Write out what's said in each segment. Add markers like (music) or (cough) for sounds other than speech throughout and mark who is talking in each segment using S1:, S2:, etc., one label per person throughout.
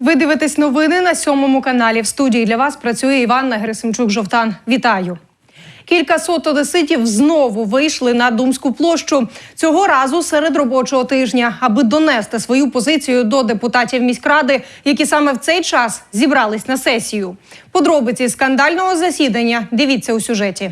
S1: Ви дивитесь новини на сьомому каналі. В студії для вас працює Іванна Герасимчук-Жовтан. Вітаю. Кілька сот одеситів знову вийшли на Думську площу цього разу серед робочого тижня, аби донести свою позицію до депутатів міськради, які саме в цей час зібрались на сесію. Подробиці скандального засідання дивіться у сюжеті.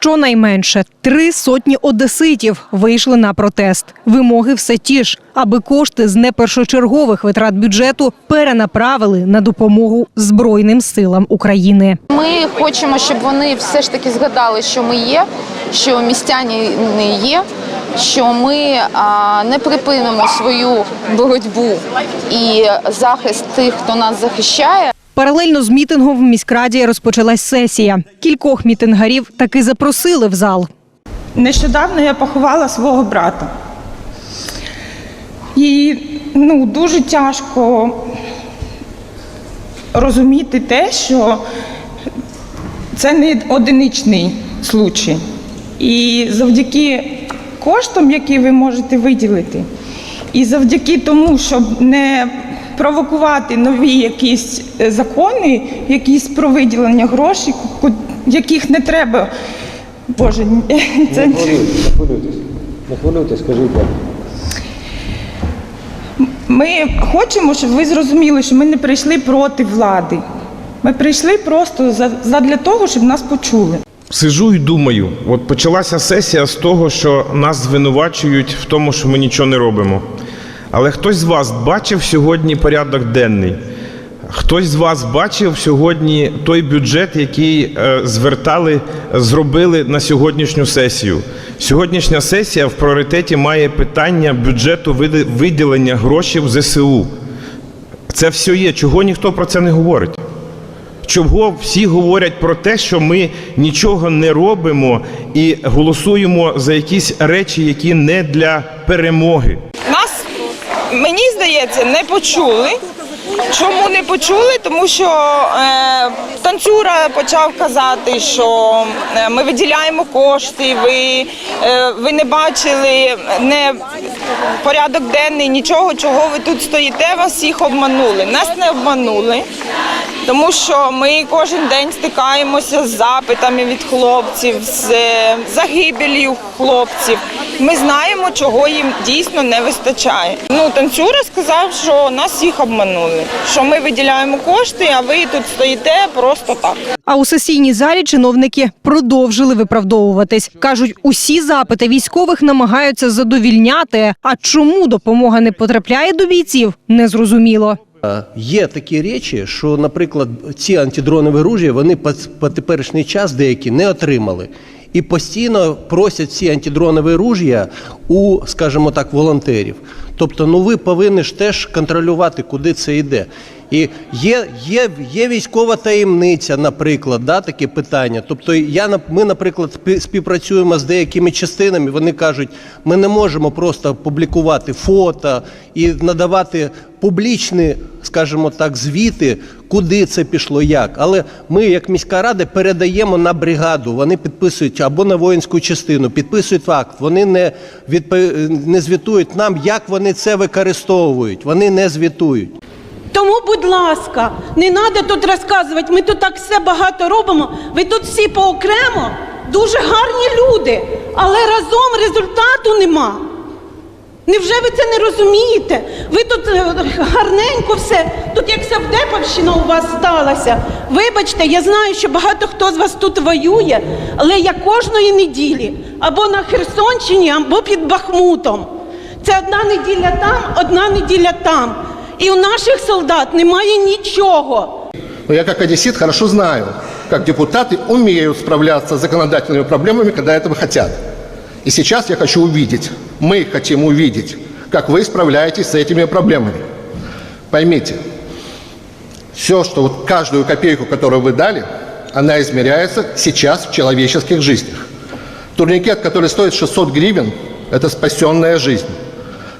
S1: Щонайменше три сотні одеситів вийшли на протест. Вимоги все ті ж, аби кошти з непершочергових витрат бюджету перенаправили на допомогу Збройним силам України.
S2: Ми хочемо, щоб вони все ж таки згадали, що ми є, що містяні не є, що ми не припинимо свою боротьбу і захист тих, хто нас захищає.
S1: Паралельно з мітингом в міськраді розпочалась сесія. Кількох мітингарів таки запросили в зал.
S3: Нещодавно я поховала свого брата. І ну, дуже тяжко розуміти те, що це не одиничний случай. І завдяки коштам, які ви можете виділити, і завдяки тому, щоб не провокувати нові якісь е, закони, якісь про виділення грошей, яких не треба. Боже, (laughs) це
S4: Не хвилюйтесь, не хвилюйтесь. Не хвилюйтесь, скажіть.
S3: Ми хочемо, щоб ви зрозуміли, що ми не прийшли проти влади. Ми прийшли просто за- задля того, щоб нас почули.
S5: Сижу і думаю, от почалася сесія з того, що нас звинувачують в тому, що ми нічого не робимо. Але хтось з вас бачив сьогодні порядок денний? Хтось з вас бачив сьогодні той бюджет, який е, звертали, зробили на сьогоднішню сесію. Сьогоднішня сесія в пріоритеті має питання бюджету виділення грошей в ЗСУ. Це все є. Чого ніхто про це не говорить? Чого всі говорять про те, що ми нічого не робимо і голосуємо за якісь речі, які не для перемоги.
S3: Мені здається, не почули. Чому не почули? Тому що е, танцюра почав казати, що е, ми виділяємо кошти, ви, е, ви не бачили не порядок денний, нічого, чого ви тут стоїте, вас всіх обманули. Нас не обманули. Тому що ми кожен день стикаємося з запитами від хлопців, з е, загибелью хлопців. Ми знаємо, чого їм дійсно не вистачає. Ну, танцюра сказав, що нас всіх обманули, що ми виділяємо кошти, а ви тут стоїте просто так.
S1: А у сесійній залі чиновники продовжили виправдовуватись. кажуть, усі запити військових намагаються задовільняти. А чому допомога не потрапляє до бійців, незрозуміло.
S6: Е, Є такі речі, що, наприклад, ці антидронові ружі вони по, теперішній час деякі не отримали. І постійно просять ці антидронові руж'я у, скажімо так, волонтерів. Тобто, ну ви повинні ж теж контролювати, куди це йде. І є, є, є військова таємниця, наприклад, да, таке питання. Тобто, я ми, наприклад, спі- співпрацюємо з деякими частинами. Вони кажуть, ми не можемо просто публікувати фото і надавати публічні, скажімо так, звіти, куди це пішло, як. Але ми, як міська рада, передаємо на бригаду. Вони підписують або на воїнську частину, підписують факт. Вони не відпо- не звітують нам, як вони це використовують. Вони не звітують.
S7: Тому, будь ласка, не треба тут розказувати. Ми тут так все багато робимо. Ви тут всі поокремо дуже гарні люди, але разом результату нема. Невже ви це не розумієте? Ви тут е, гарненько все, тут як Савдеповщина у вас сталася. Вибачте, я знаю, що багато хто з вас тут воює, але я кожної неділі або на Херсонщині, або під Бахмутом. Це одна неділя там, одна неділя там. І у наших солдат немає нічого.
S8: Но я как одессит хорошо знаю, как депутаты умеют справляться с законодательными проблемами, когда этого хотят. И сейчас я хочу увидеть, мы хотим увидеть, как вы справляетесь с этими проблемами. Поймите, все, что вот каждую копейку, которую вы дали, она измеряется сейчас в человеческих жизнях. Турникет, который стоит 600 гривен, это спасенная жизнь.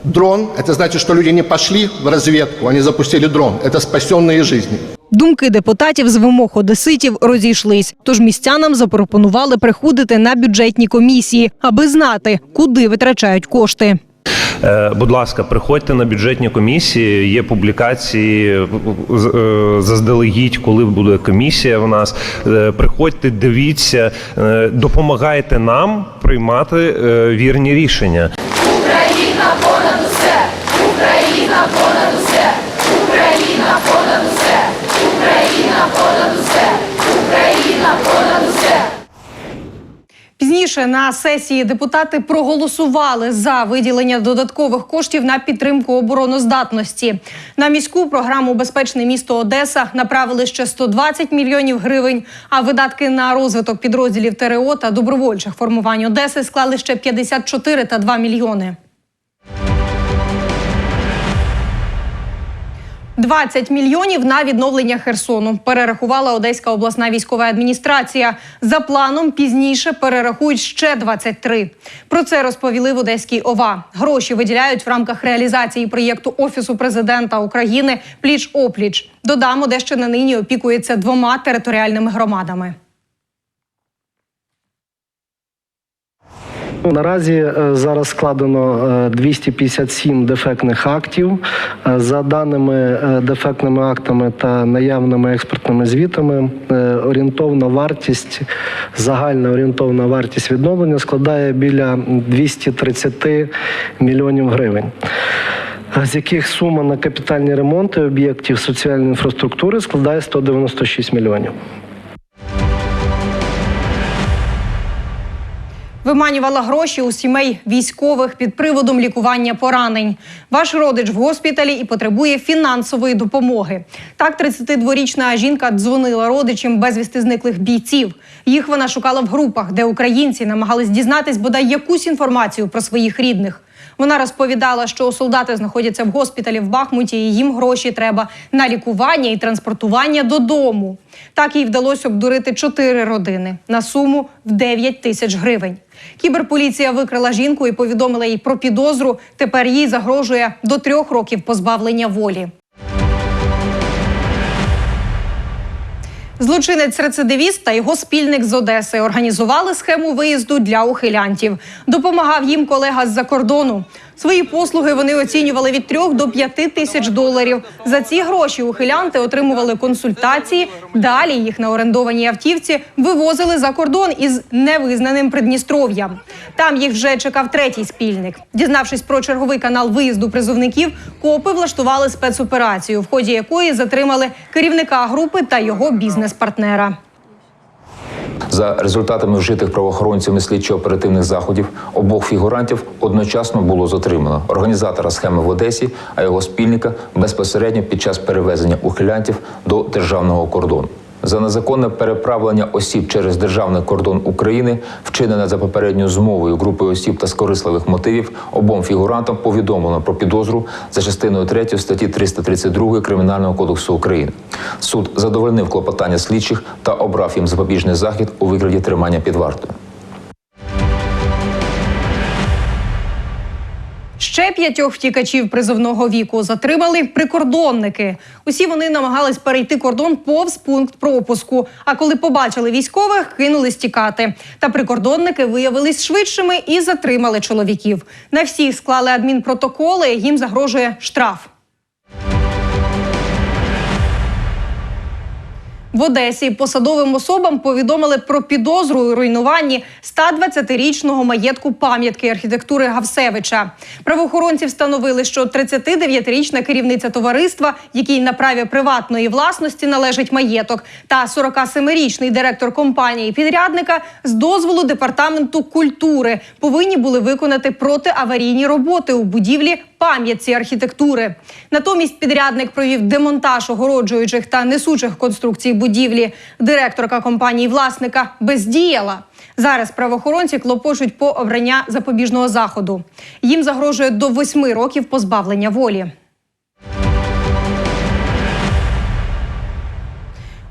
S8: Дрон – это значит, что люди не пошли в разведку, они запустили дрон. Это спасенные жизни.
S1: Думки депутатів з вимог одеситів розійшлись. Тож містянам запропонували приходити на бюджетні комісії, аби знати, куди витрачають кошти.
S9: Е, Будь ласка, приходьте на бюджетні комісії. Є публікації з- е, заздалегідь, коли буде комісія. В нас Е, приходьте, дивіться, е, допомагайте нам приймати е, вірні рішення.
S1: Пізніше на сесії депутати проголосували за виділення додаткових коштів на підтримку обороноздатності. На міську програму Безпечне місто Одеса направили ще 120 мільйонів гривень. А видатки на розвиток підрозділів ТРО та добровольчих формувань Одеси склали ще 54 та 2 мільйони. 20 мільйонів на відновлення Херсону перерахувала Одеська обласна військова адміністрація. За планом пізніше перерахують ще 23. Про це розповіли в Одеській ОВА. Гроші виділяють в рамках реалізації проєкту Офісу президента України Пліч опліч. Додамо, де ще на нині опікується двома територіальними громадами.
S10: Наразі е, зараз складено е, 257 дефектних актів. Е, За даними е, дефектними актами та наявними експертними звітами, е, орієнтовна вартість, загальна орієнтовна вартість відновлення складає біля 230 мільйонів гривень. е, З яких сума на капітальні ремонти об'єктів соціальної інфраструктури складає 196 мільйонів.
S1: Виманювала гроші у сімей військових під приводом лікування поранень. Ваш родич в госпіталі і потребує фінансової допомоги. Так, 32-річна жінка дзвонила родичам безвісти зниклих бійців. Їх вона шукала в групах, де українці намагались дізнатись бодай якусь інформацію про своїх рідних. Вона розповідала, що солдати знаходяться в госпіталі в Бахмуті, і їм гроші треба на лікування і транспортування додому. Так їй вдалося обдурити чотири родини на суму в 9 тисяч гривень. Кіберполіція викрила жінку і повідомила їй про підозру. Тепер їй загрожує до трьох років позбавлення волі. Злочинець-рецидивіст та його спільник з Одеси організували схему виїзду для ухилянтів. Допомагав їм колега з-за кордону. Свої послуги вони оцінювали від 3 до 5 тисяч доларів. За ці гроші ухилянти отримували консультації. Далі їх на орендованій автівці вивозили за кордон із невизнаним Придністров'ям. Там їх вже чекав третій спільник. Дізнавшись про черговий канал виїзду призовників, копи влаштували спецоперацію, в ході якої затримали керівника групи та його бізнес-партнера.
S11: За результатами вжитих правоохоронцями слідчо-оперативних заходів обох фігурантів одночасно було затримано організатора схеми в Одесі, а його спільника безпосередньо під час перевезення ухилянтів до державного кордону. За незаконне переправлення осіб через державний кордон України, вчинене за попередньою змовою групи осіб та скорисливих мотивів, обом фігурантам повідомлено про підозру за частиною 3 статті 332 Кримінального кодексу України. Суд задовольнив клопотання слідчих та обрав їм запобіжний захід у вигляді тримання під вартою.
S1: Ще п'ятьох втікачів призовного віку затримали прикордонники. Усі вони намагались перейти кордон повз пункт пропуску. А коли побачили військових, кинулись тікати. Та прикордонники виявились швидшими і затримали чоловіків. На всіх склали адмінпротоколи. Їм загрожує штраф. В Одесі посадовим особам повідомили про підозру у руйнуванні 120-річного маєтку пам'ятки архітектури Гавсевича. Правоохоронці встановили, що 39-річна керівниця товариства, якій на праві приватної власності належить маєток, та 47-річний директор компанії підрядника з дозволу департаменту культури повинні були виконати протиаварійні роботи у будівлі пам'ятці архітектури. Натомість підрядник провів демонтаж огороджуючих та несучих конструкцій будівлі. Директорка компанії власника бездіяла. Зараз правоохоронці клопочуть по обрання запобіжного заходу. Їм загрожує до восьми років позбавлення волі.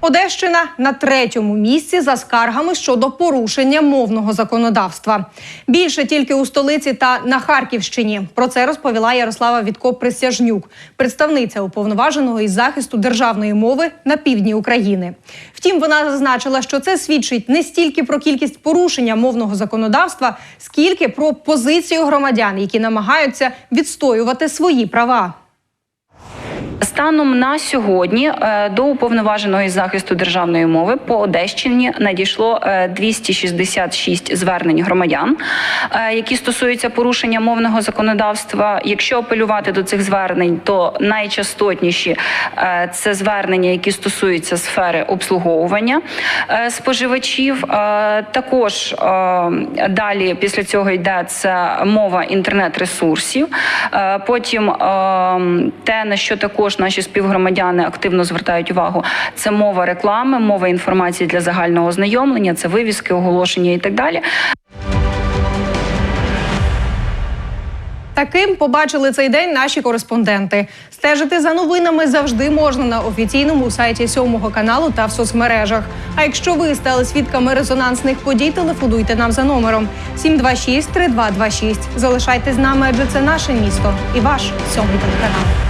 S1: Одещина на третьому місці за скаргами щодо порушення мовного законодавства. Більше тільки у столиці та на Харківщині. Про це розповіла Ярослава Вітко Присяжнюк, представниця уповноваженого із захисту державної мови на півдні України. Втім, вона зазначила, що це свідчить не стільки про кількість порушення мовного законодавства, скільки про позицію громадян, які намагаються відстоювати свої права.
S12: Станом на сьогодні е, до уповноваженого захисту державної мови по Одещині надійшло е, 266 звернень громадян, е, які стосуються порушення мовного законодавства. Якщо апелювати до цих звернень, то найчастотніші е, це звернення, які стосуються сфери обслуговування е, споживачів. Е, Також е, далі після цього йде це мова інтернет-ресурсів. Е, Потім е, те, на що також наші співгромадяни активно звертають увагу, це мова реклами, мова інформації для загального ознайомлення, це вивіски, оголошення і так далі.
S1: Таким побачили цей день наші кореспонденти. Стежити за новинами завжди можна на офіційному сайті сьомого каналу та в соцмережах. А якщо ви стали свідками резонансних подій, телефонуйте нам за номером 726 3226. Залишайтесь з нами, адже це наше місто і ваш сьомий телеканал.